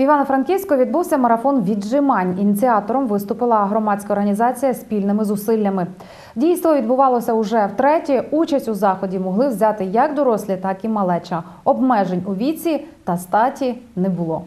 В Івано-Франківську відбувся марафон віджимань. Ініціатором виступила громадська організація спільними зусиллями. Дійство відбувалося уже втретє. Участь у заході могли взяти як дорослі, так і малеча. Обмежень у віці та статі не було.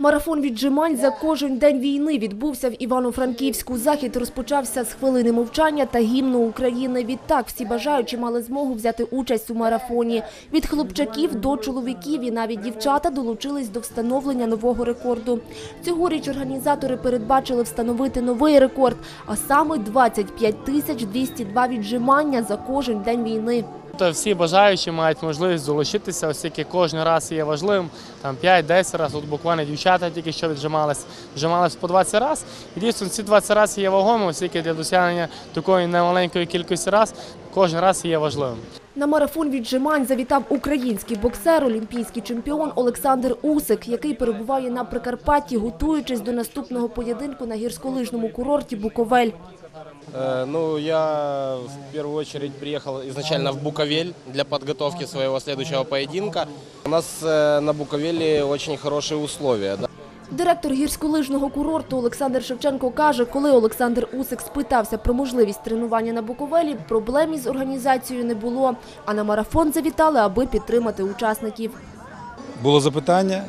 Марафон віджимань за кожен день війни відбувся в Івано-Франківську. Захід розпочався з хвилини мовчання та гімну України. Відтак всі бажаючі мали змогу взяти участь у марафоні. Від хлопчаків до чоловіків і навіть дівчата долучились до встановлення нового рекорду. Цьогоріч організатори передбачили встановити новий рекорд, а саме 25 тисяч 202 віджимання за кожен день війни. Тобто всі бажаючі мають можливість долучитися, оскільки кожен раз є важливим, там 5-10 разів, от буквально дівчата тільки що віджимались, віджимались по 20 разів. І дійсно ці 20 разів є вагомими, оскільки для досягнення такої немаленької кількості разів кожен раз є важливим. На марафон віджимань завітав український боксер, олімпійський чемпіон Олександр Усик, який перебуває на Прикарпатті, готуючись до наступного поєдинку на гірськолижному курорті Буковель. Э, Ну, я в первую очередь приехал изначально в Буковель для подготовки своего следующего поединка. У нас э, на Буковеле очень хорошие условия. да. Директор гірськолижного курорту Олександр Шевченко каже, коли Олександр Усик спитався про можливість тренування на Буковелі, проблем із організацією не було. А на марафон завітали, аби підтримати учасників. Було запитання,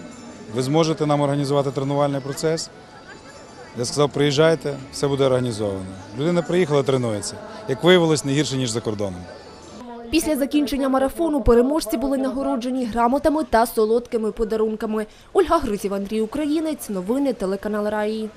ви зможете нам організувати тренувальний процес. Я сказав, приїжджайте, все буде організовано. Людина приїхала, тренується. Як виявилось, не гірше, ніж за кордоном. Після закінчення марафону переможці були нагороджені грамотами та солодкими подарунками. Ольга Гриців, Андрій Українець. Новини телеканал Раї.